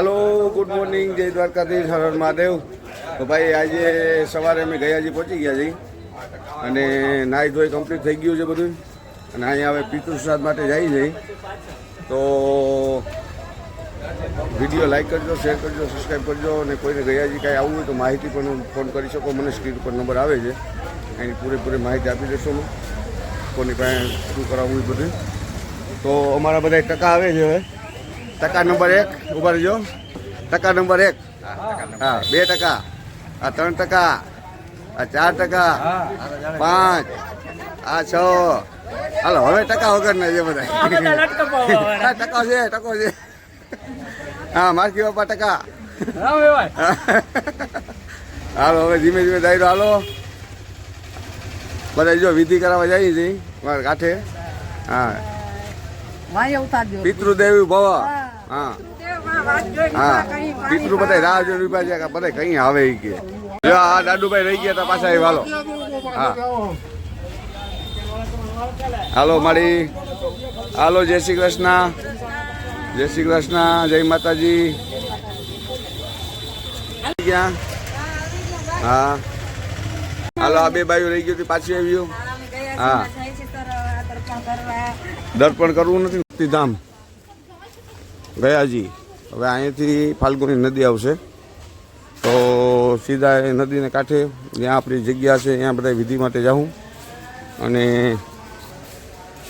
હાલો good morning જય દ્વારકાધીશ, હર હર મહાદેવ. તો ભાઈ, આજે સવારે અમે ગયાજી પહોંચી ગયા છીએ. અને નાહી ધોઈ કમ્પ્લીટ થઈ ગયું છે બધું. અને અહીંયા હવે પિતૃ શ્રાદ્ધ માટે જાય છે. તો વીડિયો લાઈક કરજો શેર કરજો સબસ્ક્રાઈબ કરજો. અને કોઈને ગયાજી કાંઈ આવવું હોય તો માહિતી પણ ફોન કરી શકો. મને સ્ક્રીન પર નંબર આવે છે. એની પૂરેપૂરી માહિતી આપી દેશો હું. કોની પાસે શું કરાવવું બધું. તો અમારા બધા ટકા આવે છે હવે. ટકા નંબર એક ઊભા રહેજો. ટકા નંબર એક. હા બે ટકા. આ ત્રણ ટકા. આ ચાર ટકા. પાંચ. આ છ. હાલો હવે ટકા વગર ના છે બધા. ટકો છે ટકો છે. હા માર્કી બાપા ટકા. હાલો હવે ધીમે ધીમે દાયરો હાલો. બધા જો વિધિ કરાવવા જાય છે મારા કાંઠે. હા. પિતૃદેવી ભવ. હા. હા. પિતૃ બધા રાહ જોઈને ઊભા બધા કઈ આવે એ કે. જો આ દાદુભાઈ રહી ગયા તા પાછા એ વાલો. હા. હાલો મારી હાલો જય શ્રી કૃષ્ણ. જય શ્રી કૃષ્ણ જય માતાજી. ગયા? હા. હાલો આ બે બાયું રહી ગયું પાછી આવ્યું હા. દર્પણ કરવું. નથી મુક્તિધામ ગયાજી. હવે અહીંયાથી ફાલ્ગુની નદી આવશે. તો સીધા એ નદીને કાંઠે જ્યાં આપણી જગ્યા છે, ત્યાં બધા વિધિ માટે જાઉં. અને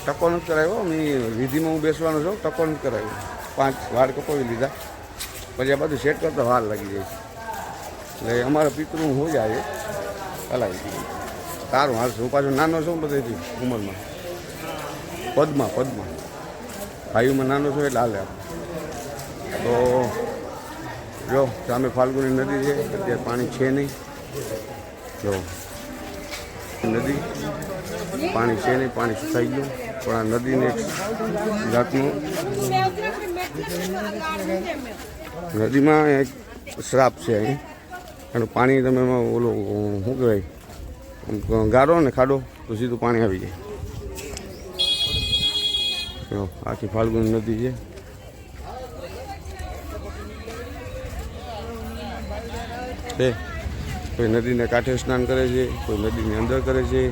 ટકો નથી કરાવ્યો મેં વિધિમાં હું બેસવાનો છું, ટકો નથી કરાવ્યો. પાંચ વાળ કપાવી લીધા. પછી આ બધું સેટ કરતા વાર લાગી જાય એટલે અમારા પિતૃ હું જાય હલાવી દીધું સારું હાલ હું પાછું નાનો છું બધેથી ઉંમરમાં. પદમાં પદમાં. ભાઈઓમાં નાનો છો એટલે હાલે. તો જો, સામે ફાલ્ગુની નદી છે, અત્યારે પાણી છે નહીં. જો, નદી, પાણી છે નહીં, પાણી સુકાઈ ગયું. પણ આ નદીને જાતનું નદીમાં એક શ્રાપ છે અહીં. એનું પાણી તમે એમાં ઓલું શું કહેવાય, ગારો ને ખાડો, તો સીધું પાણી આવી જાય. આખી ફાલ્ગુની નદી છે. છે. કોઈ નદીને કાંઠે સ્નાન કરે છે, કોઈ નદીની અંદર કરે છે.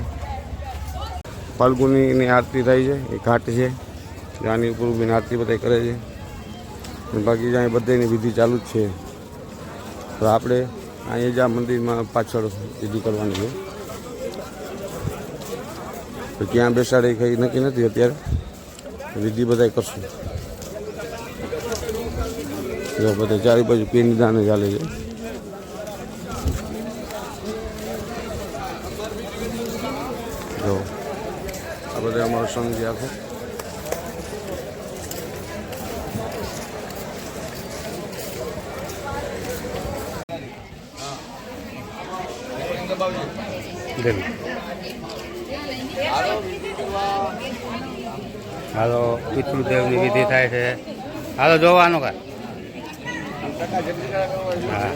ફાલ્ગુનીની આરતી થાય છે, એ ઘાટ છે. આની ઉપર ઊભીને આરતી બધા કરે છે. બાકી જ્યાં બધાની વિધિ ચાલુ જ છે. તો આપણે અહીંયા જ મંદિરમાં પાછળ વિધિ કરવાની છે. તો ક્યાં બેસાડે કંઈ નક્કી નથી અત્યારે. વિધિ બધા કરશું. જો બધા ચારે બાજુ પિંડદાન ચાલે છે. જો આ બધા અમારો સંઘ છે. આખો હાલો પિતૃદેવની વિધિ થાય છે. હાલો જોવાનું કા હા.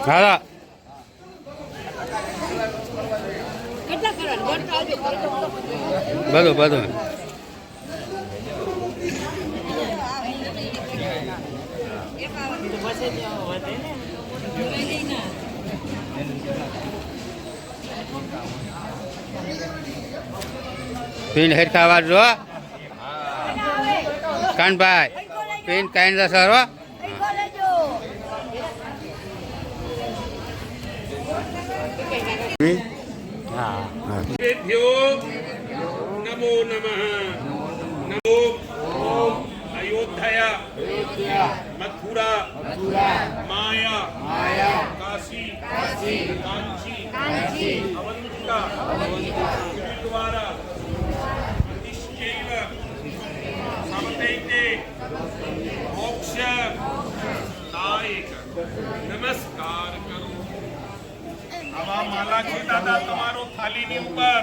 હાલો. બધું બધું. પિન હેરખા વાળજો કાનભાઈ પિન કાંઈ સર. હો. હા ભ્યો નમો. નમઃ. નમો અયોધ્યા. મથુરા માયા કાશી કાંચી અવંતિકા ગુરુદ્વારા અતિશ્ચૈવ સમતૈતે મોક્ષ નાયક નમસ્કાર કરું આવા માલા છે દાદા તમારો થાળીની ઉપર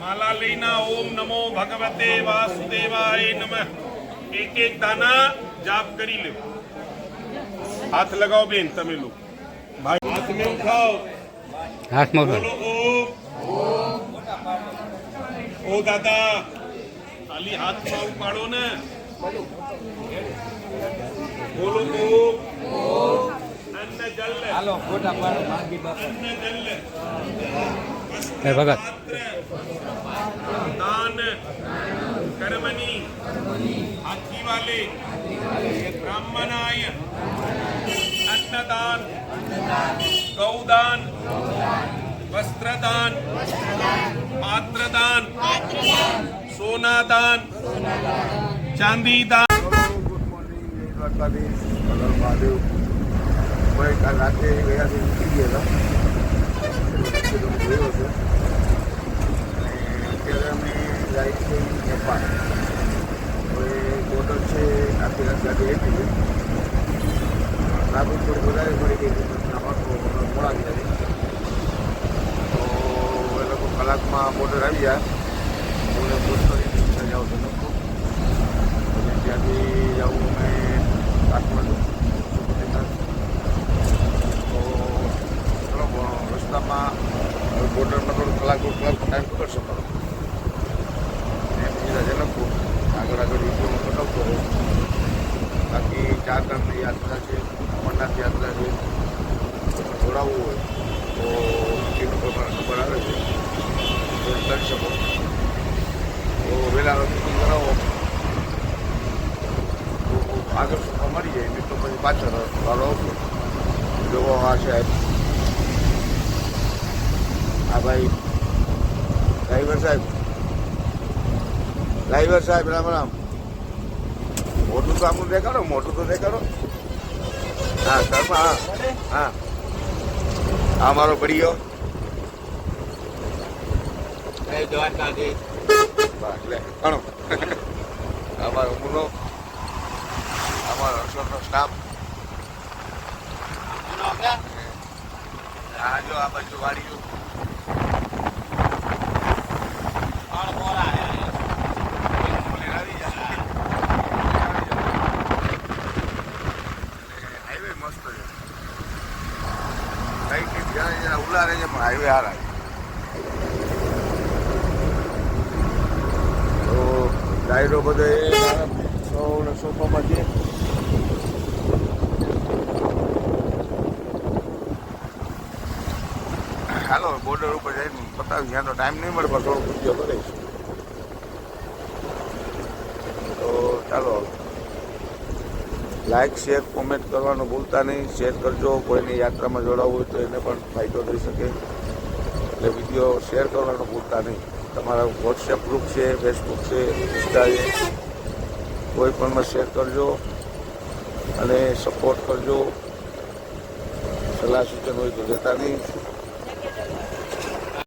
માલા લઈને ઓમ નમો ભગવતે વાસુદેવાય નમઃ એક એક દાના જાપ કરી લો હાથ લગાવો બેન તમે લોકો ભાઈ હાથ મેં ઉઠાઓ હાથમાં બોલો ઓમ ઓ દાદા ખાલી હાથમાં ઉપાડો ને બોલો ઓમ અન્ન જલ હાલો ફોટા પાડો અન્ન જલ है भगत दान कर्मणि हाथी वाले ब्राह्मणाय अन्नदान गौदान वस्त्रदान पात्रदान सोनादान चांदीदान गुड मॉर्निंग महादेव मैं कल रात वेळा गेला છે અને અત્યારે અમે જાય છે નેપાળ. હવે બોર્ડર છે આખી હતી છે ટ્રાફિક થોડી વધારે પડી ગઈ હતી મોડા ગયા તો એ લોકો કલાકમાં બોર્ડર આવી જાય. હું પોસ્ટ કરી જાઉં છું. ત્યાંથી જવું અમે કાઠમંડુ પશુપતિનાથ તો ચલો બ- રસ્તામાં હવે બોર્ડરમાં થોડું કલાક દોઢ કલાક ટાઈમ પકડશે મારો એમ બીજા જનકપુર આગળ આગળ વિડીયોમાં બતાવતો રહે બાકી ચાર ધામની યાત્રા છે અમરનાથ યાત્રા છે જોડાવવું હોય, તો એનો પ્રમાણે નંબર આવે છે. તો એ કરી શકો. તો વહેલા બુકિંગ કરાવો. આગળ સુધા મળી જાય નહીં તો પછી પાછળ વાળો આવશે. જોવો આ છે. આ ભાઈ. ડ્રાઈવર સાહેબ. ડ્રાઈવર સાહેબ, રામ રામ. મોટું તો આમનું દેખાડો, મોટું તો દેખાડો. હા શર્મા હા. હા. આ મારો લે ઘણો અમારો મુનો અમારો અશોકનો સ્ટાફ. આ જો આ બાજુ વાડીઓ ઓલી આવી જાય. હાઈવે મસ્ત છે કઈ કઈ જરા જરા ઉલારે પણ હારા તો ડાયરો બધો એ સો ને સોફામાં છે. હાલો બોર્ડર ઉપર જઈને બતાવી ત્યાં તો ટાઈમ નહીં મળે, પણ થોડો વીડિયો કરીશ તો ચાલો લાઈક શેર કોમેન્ટ કરવાનું ભૂલતા નહીં. શેર કરજો, કોઈની યાત્રામાં જોડાવવું હોય તો એને પણ ફાયદો થઈ શકે. એટલે વીડિયો શેર કરવાનું ભૂલતા નહીં. તમારા વોટ્સએપ ગ્રુપ છે ફેસબુક છે ઇન્સ્ટા છે, કોઈ પણમાં શેર કરજો અને સપોર્ટ કરજો. સલાહ સૂચન હોય તો જતા નહીં.